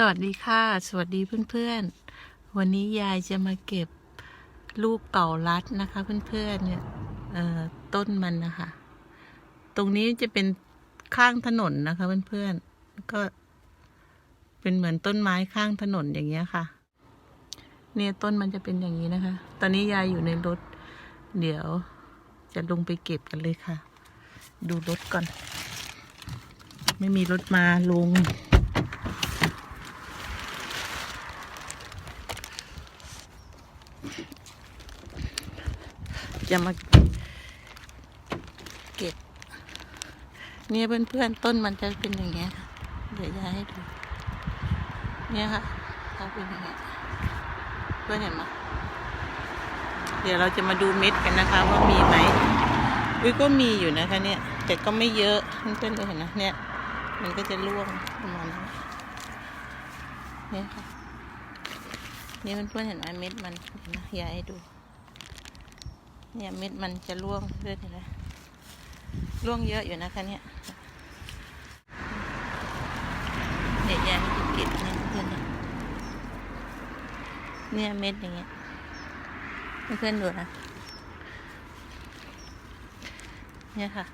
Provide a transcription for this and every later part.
สวัสดีค่ะ สวัสดีเพื่อนๆ วันนี้ยายจะมาเก็บลูกเก่ารัดนะคะ เพื่อนๆ เนี่ยต้นมันนะคะ ตรงนี้จะเป็นข้างถนนนะคะ เพื่อนๆ ก็เป็นเหมือนต้นไม้ข้างถนนอย่างเงี้ยค่ะ เนี่ยต้นมันจะเป็นอย่างนี้นะคะ ตอนนี้ยายอยู่ในรถ เดี๋ยวจะลงไปเก็บกันเลยค่ะ ดูรถก่อน ไม่มีรถมาลง จะมาเก็บ เนี่ยเพื่อนๆต้นมันจะเป็นอย่างเงี้ยเดี๋ยวยายให้ดู เนี่ยค่ะเขาเป็นอย่างเงี้ยเพื่อนเห็นไหมเดี๋ยวเราจะมาดูเม็ดกันนะคะ ว่ามีไหมอุ้ยก็มีอยู่นะคะเนี่ย แต่ก็ไม่เยอะเพื่อนๆเห็นนะเนี่ย มันก็จะร่วงประมาณนี้เนี่ยค่ะเนี่ยเพื่อนๆเห็นไหมเม็ดมันเห็นนะยายให้ดู เนี่ยเม็ดมันจะร่วงเรื่อยนะร่วงเยอะอยู่นะคะเนี่ยเดี๋ยวยายจะเก็บเนี่ยเพื่อนๆนะเนี่ยเม็ดอย่างเงี้ยเพื่อนดูนะเนี่ยค่ะ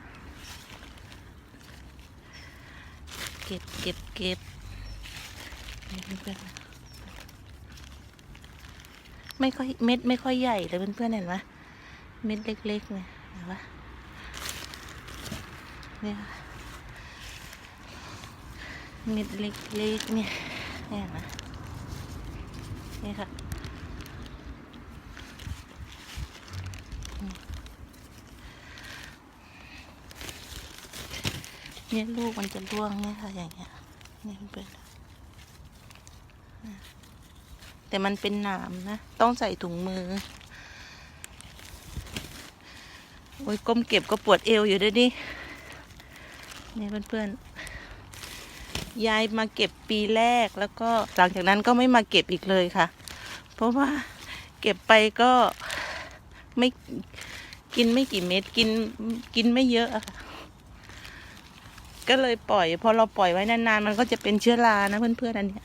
เก็บเก็บเก็บเพื่อนไม่ค่อยเม็ดไม่ค่อยใหญ่เลยเพื่อนๆเห็นไหม เม็ดเล็กๆเนี่ยเห็นปะเนี่ยค่ะเม็ดเล็กๆเนี่ยเนี่ยนะนี่ค่ะเนี่ยลูกมันจะร่วงเนี่ยค่ะอย่างเงี้ยเนี่ยเพื่อนแต่มันเป็นหนามนะ ต้องใส่ถุงมือ โอ้ยก้มเก็บก็ปวดเอวอยู่ด้วยดินี่เพื่อนๆยายมาเก็บปีแรกแล้วก็หลังจากนั้นก็ไม่มาเก็บอีกเลยค่ะ เพราะว่าเก็บไปก็ไม่กินไม่กี่เม็ดกินกินไม่เยอะอะค่ะก็เลยปล่อย พอเราปล่อยไว้นานๆ มันก็จะเป็นเชื้อรานะเพื่อนๆอันเนี้ย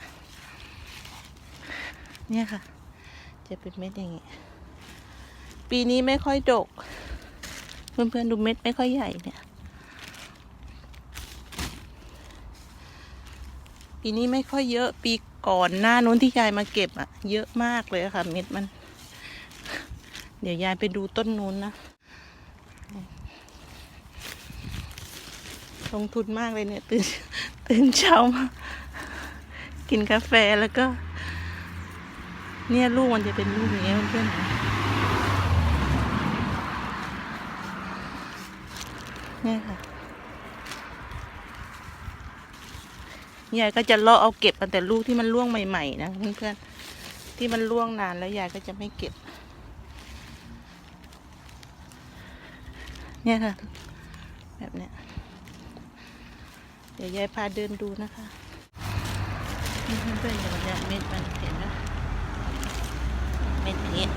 เนี่ยค่ะ จะเป็นเม็ดอย่างงี้ ปีนี้ไม่ค่อยดก เพื่อนๆดูเม็ดไม่ค่อยใหญ่เนี่ยปีนี้ไม่ค่อยเยอะปีก่อนหน้านู้นที่ยายมาเก็บอะเยอะมากเลยค่ะ เม็ดมัน เดี๋ยวยายไปดูต้นนู้นนะลงทุนมากเลยเนี่ย ตื่นตื่นเช้ามากินกาแฟแล้วก็ เนี่ยลูกมันจะเป็นลูกอย่างเงี้ยเพื่อนๆ เนี่ยค่ะยายก็จะเลาะเอาเก็บกันแต่ลูกที่มันร่วงใหม่ๆนะเพื่อนๆที่มันร่วงนานแล้วยายก็จะไม่เก็บ เนี่ยค่ะ แบบเนี้ยเดี๋ยวยายพาเดินดูนะคะเพื่อนๆอย่างเนี้ยเม็ดมันเห็นไหมเม็ดอย่างเงี้ย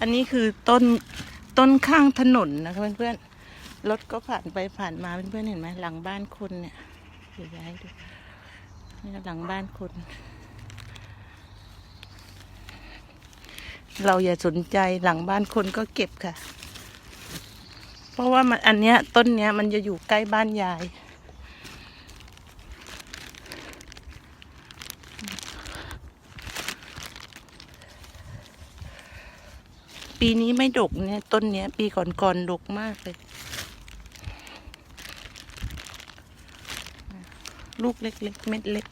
อันนี้คือต้นต้นข้างถนนนะคะเพื่อนๆรถก็ผ่านไปผ่านมาเพื่อนๆเห็นไหมหลังบ้านคนเนี่ยเดี๋ยวย้ายดูนี่หลังบ้านคนเราอย่าสนใจหลังบ้านคนก็เก็บค่ะ เพราะว่ามันอันเนี้ยต้นเนี้ยมันจะอยู่ใกล้บ้านยาย ปีนี้ไม่ดกเนี่ย ต้นเนี้ย ปีก่อนๆดกมากเลย ลูกเล็กๆ เม็ดเล็ก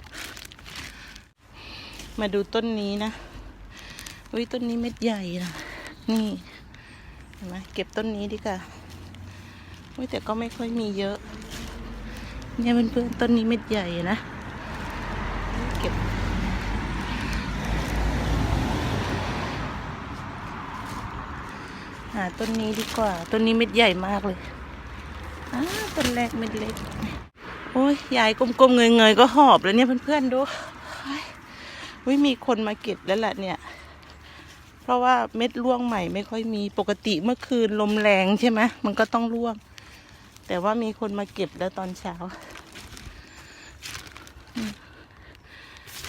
มาดูต้นนี้นะอุ้ยต้นนี้เม็ดใหญ่นะนี่เห็นไหมเก็บต้นนี้ดีกว่าอุ้ยแต่ก็ไม่ค่อยมีเยอะ เนี่ยเพื่อนๆต้นนี้เม็ดใหญ่นะเก็บ หา ต้นนี้ดีกว่า ต้นนี้เม็ดใหญ่มากเลยอ้าต้นแรกเม็ดเล็ก โอ้ยยายกลมๆเงยๆก็หอบแล้วเนี่ยเพื่อนๆดูเฮ้ยมีคนมาเก็บแล้วล่ะเนี่ย เพราะว่าเม็ดร่วงใหม่ไม่ค่อยมีปกติเมื่อคืนลมแรงใช่ไหมมันก็ต้องร่วง แต่ว่ามีคนมาเก็บแล้วตอนเช้า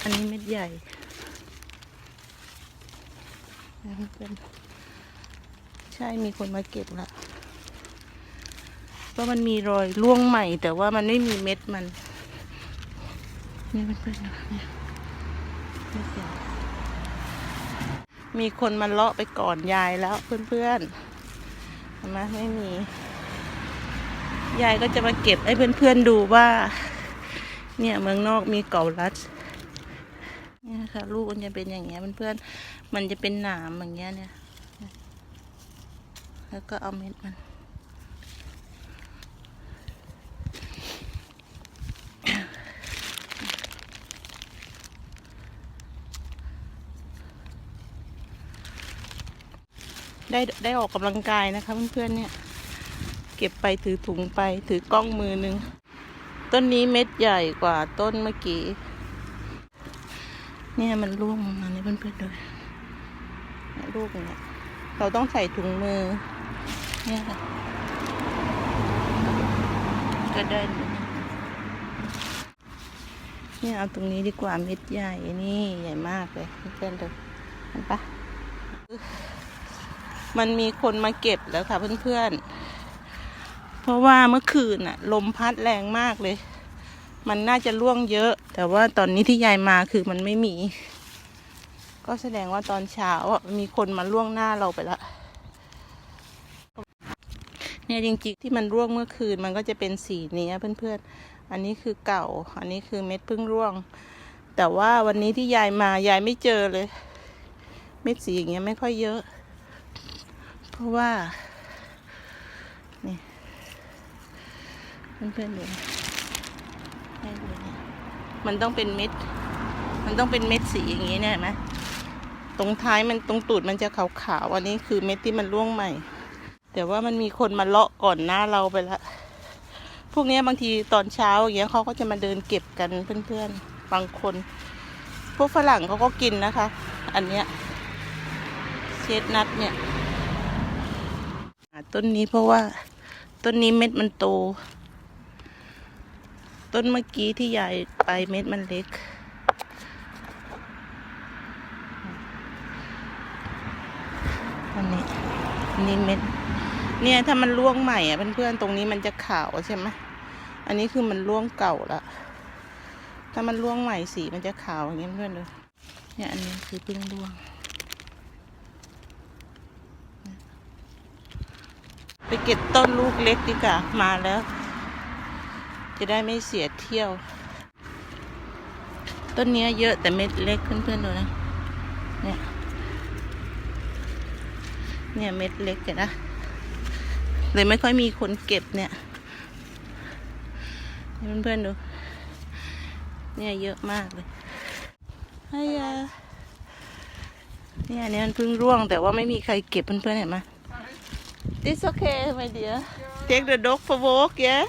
อันนี้เม็ดใหญ่นะเพื่อน ใช่มีคนมาเก็บแล้วเพราะมันมีรอยร่วงใหม่ แต่ว่ามันไม่มีเม็ดมัน นี่เพื่อนๆนะเนี่ยเม็ดใหญ่มีคนมาเลาะไปก่อนยายแล้วเพื่อนๆเห็นไหมไม่มี ยายก็จะมาเก็บให้เพื่อนๆดูว่า เนี่ยเมืองนอกมีเก่าลัดเนี่ยค่ะลูกมันจะเป็นอย่างเงี้ยเพื่อนๆมันจะเป็นหนามอย่างเงี้ยเนี่ย แล้วก็เอาเม็ดมัน ได้ได้ออกกำลังกายนะคะเพื่อนๆเนี่ย เก็บไปถือถุงไปถือกล้องมือหนึ่งต้นนี้เม็ดใหญ่กว่าต้นเมื่อกี้ เนี่ยมันร่วงลงมาเนี่ยเพื่อนๆดูเนี่ยลูกเนี่ยเราต้องใส่ถุงมือ เนี่ยค่ะก็ได้เลยนี่ยเอาตรงนี้ดีกว่าเม็ดใหญ่นี่ใหญ่มากเลยเพื่อนๆดูเห็นปะมันมีคนมาเก็บแล้วค่ะเพื่อนๆ เพราะว่าเมื่อคืนน่ะ ลมพัดแรงมากเลย มันน่าจะร่วงเยอะ แต่ว่าตอนนี้ที่ยายมาคือมันไม่มี ก็แสดงว่าตอนเช้ามีคนมาล่วงหน้าเราไปแล้ว เนี่ยจริงๆที่มันร่วงเมื่อคืนมันก็จะเป็นสีนี้เพื่อนๆ อันนี้คือเก่า อันนี้คือเม็ดพิ่งร่วง แต่ว่าวันนี้ที่ยายมายายไม่เจอเลย เม็ดสีอย่างเงี้ยไม่ค่อยเยอะ เพราะว่านี่เพื่อนๆดูให้ดูเนี่ยมันต้องเป็นเม็ด มันต้องเป็นเม็ดสีอย่างงี้เนี่ยเห็นไหมตรงท้ายมันตรงตูดมันจะขาวๆอันนี้คือเม็ดที่มันร่วงใหม่ แต่ว่ามันมีคนมาเลาะก่อนหน้าเราไปละ พวกนี้บางทีตอนเช้าอย่างเงี้ยเขาก็จะมาเดินเก็บกันเพื่อนๆ บางคน พวกฝรั่งเขาก็กินนะคะ อันเนี้ยเชดนัทเนี่ยต้นนี้เพราะว่าต้นนี้เม็ดมันโต ต้นเมื่อกี้ที่ใหญ่ไปเม็ดมันเล็ก อันนี้อันนี้เม็ด เนี่ยถ้ามันร่วงใหม่อะเพื่อนๆตรงนี้มันจะขาวใช่ไหมอันนี้คือมันร่วงเก่าล้วถ้ามันร่วงใหม่สีมันจะขาวอย่างเงี้ยเพื่อนเลยเนี่ยอันนี้คือเพิ่งร่วง ไปเก็บต้นลูกเล็กดีกว่ามาแล้ว จะได้ไม่เสียเที่ยว ต้นเนี้ยเยอะแต่เม็ดเล็กเพื่อนๆดูนะ เนี่ย เนี่ยเม็ดเล็กเห็นนะ เลยไม่ค่อยมีคนเก็บเนี่ยเพื่อนๆดู เนี่ยเยอะมากเลยไอ้ยาเนี่ยอันนี้มันเพิ่งร่วงแต่ว่าไม่มีใครเก็บเพื่อนๆเห็นไหม This okay my dear Take the dog for walk yeah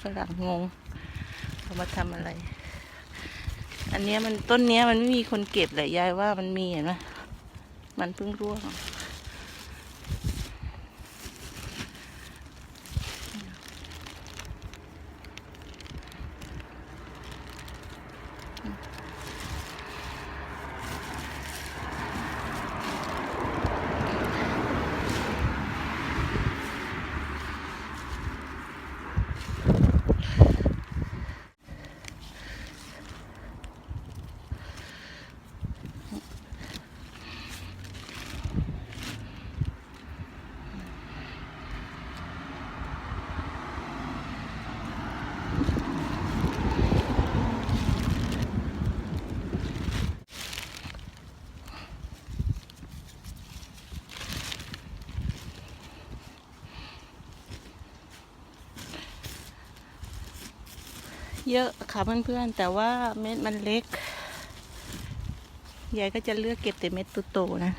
ฝรั่งงงเขามาทำอะไร อันเนี้ยมันต้นเนี้ยมันไม่มีคนเก็บเลยยายว่ามันมีเห็นไหมมันเพิ่งร่วง เยอะค่ะเพื่อนๆ แต่ว่าเม็ดมันเล็ก ยายก็จะเลือกเก็บแต่เม็ดโตๆนะ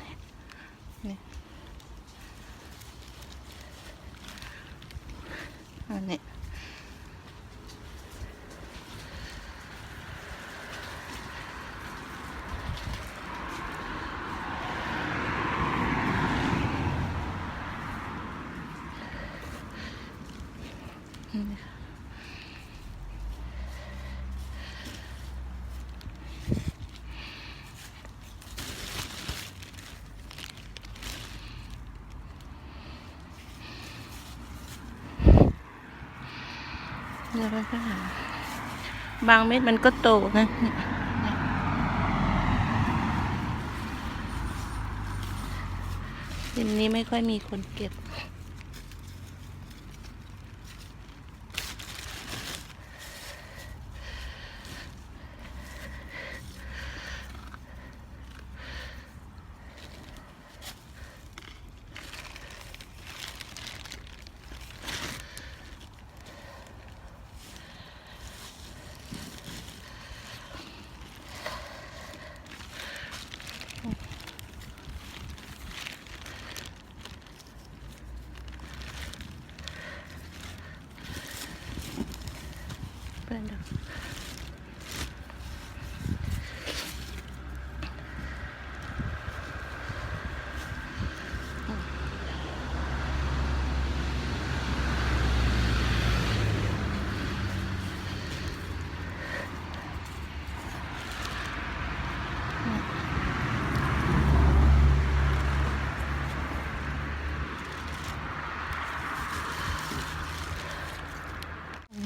อันนี้嗯。 แล้วบางเม็ดมันก็โตนะเนี่ยดินนี้ไม่ค่อยมีคนเก็บ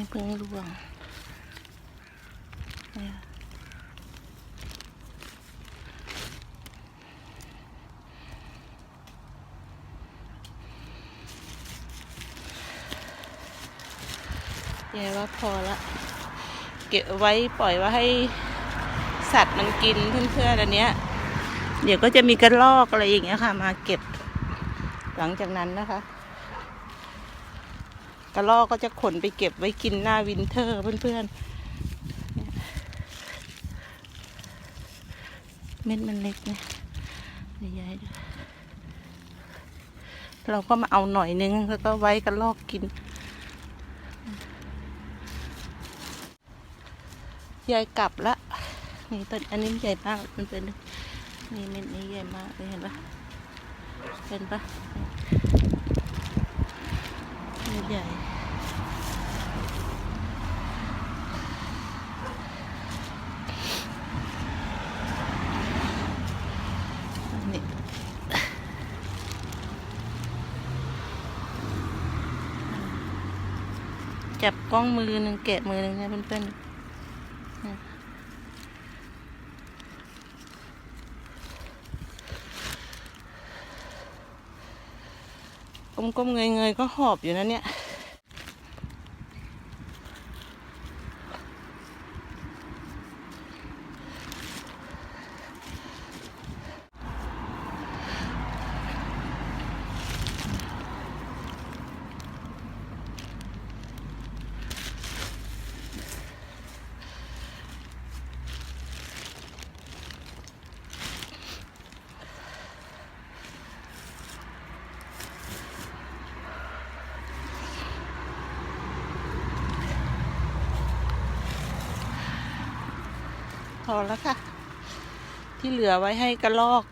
เพิ่งร่วงเนี่ยายว่าพอละ เก็บไว้ปล่อยว่าให้สัตว์มันกินเพื่อนๆอันเนี้ย เดี๋ยวก็จะมีกระรอกอะไรอย่างเงี้ยค่ะ มาเก็บหลังจากนั้นนะคะ กระรอกก็จะขนไปเก็บไว้กินหน้าวินเทอร์เพื่อนๆเนี่ยเม็ดมันเล็กนี่ยเดี๋ยวย้ายเราก็มาเอาหน่อยนึงแล้วก็ไว้กระรอกกินยายกลับละนี่ต้นอันนี้ใหญ่มากมันเป็นนี่เม็ดนี้ใหญ่มากเลยเห็นปะเห็นปะ ม็ดใหญ่ นี่จับกล้องมือหนึ่งแกะมือหนึ่งเนี่ยเพื่อนๆ ก้มๆเงยๆก็หอบอยู่นะเนี่ย อแล้วค่ะ ที่เหลือไว้ให้กระลอก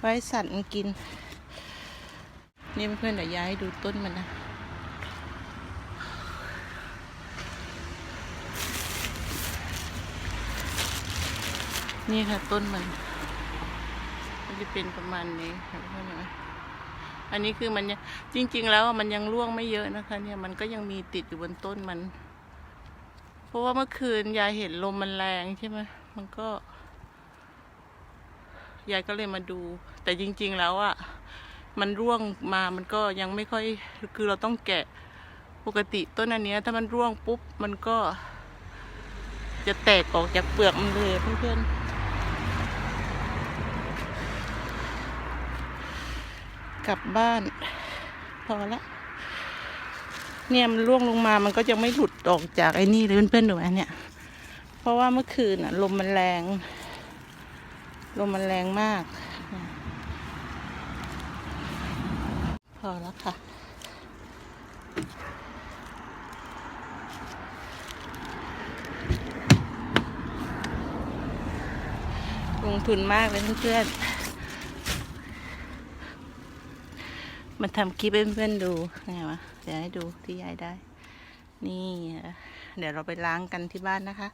ไว้สัตว์มันกิน นี่เพื่อนเดี๋ยวย้ายดูต้นมันนะนี่ค่ะต้นมัน มันจะเป็นประมาณนี้ค่ะเพื่อนนไหมอันนี้คือมันจริง ๆ แล้วมันยังร่วงไม่เยอะนะคะ เนี่ยมันก็ยังมีติดอยู่บนต้นมัน เพราะว่าเมื่อคืนยายเห็นลมมันแรงใช่ไหมมันก็ ยายก็เลยมาดู แต่จริง ๆ แล้วอะ่ะ มันร่วงมา มันก็ยังไม่ค่อย คือเราต้องแกะ ปกติต้นอันเนี้ยถ้ามันร่วงปุ๊บ มันก็ จะแตกออกจากเปลือกมันเลยเพื่อนๆ กลับบ้าน พอละ เนี่ยมันร่วงลงมามันก็จะไม่หลุดออกจากไอ้นี่เลยเพื่อนๆดูอันเนี่ย เพราะว่าเมื่อคืนน่ะ ลมมันแรง ลมมันแรงมาก พอแล้วค่ะลงทุนมากเลยเพื่อนๆ มันทำคลิปให้เพื่อนๆดูไงวะเดี๋ยวให้ดูที่ยายได้ นี่ เดี๋ยวเราไปล้างกันที่บ้านนะคะ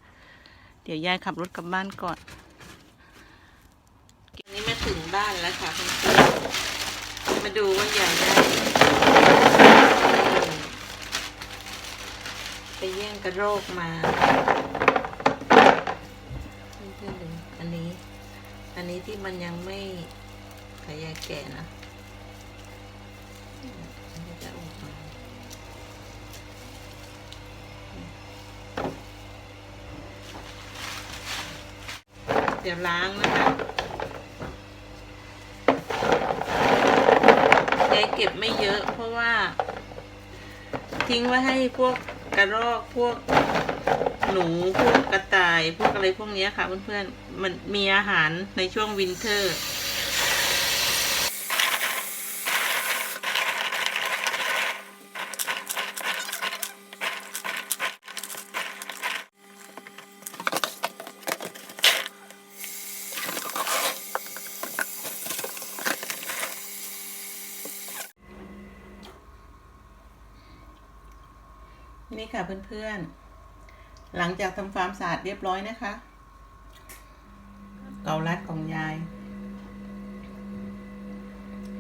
เดี๋ยวยายขับรถกลับบ้านก่อนอันนี้มาถึงบ้านแล้วค่ะเพื่อนๆมาดูว่ายายได้แกแย่งกระโรกมาเพื่อนๆดูอันนี้ อันนี้ที่มันยังไม่ขยายแก่นะ จะออกมาเดี๋ยวล้างนะคะยายเก็บไม่เยอะ เพราะว่า ทิ้งไว้ให้พวกกระรอกพวกหนูพวกกระต่าย พวกอะไรพวกนี้ค่ะเพื่อนๆ มันมีอาหารในช่วงวินเทอร์ เพื่อนๆ หลังจากทำฟาร์มสะอาดเรียบร้อยนะคะ เกาลัดของยาย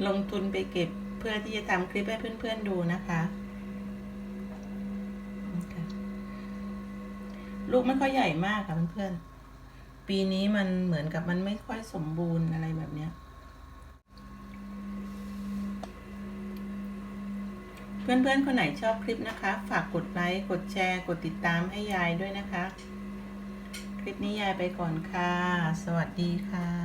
ลงทุนไปเก็บเพื่อที่จะทำคลิปให้เพื่อนๆดูนะคะ ลูกไม่ค่อยใหญ่มากค่ะเพื่อนๆ ปีนี้มันเหมือนกับมันไม่ค่อยสมบูรณ์อะไรแบบเนี้ย เพื่อนๆ คนไหนชอบคลิปนะคะ ฝากกดไลค์ กดแชร์ กดติดตามให้ยายด้วยนะคะ คลิปนี้ยายไปก่อนค่ะ สวัสดีค่ะ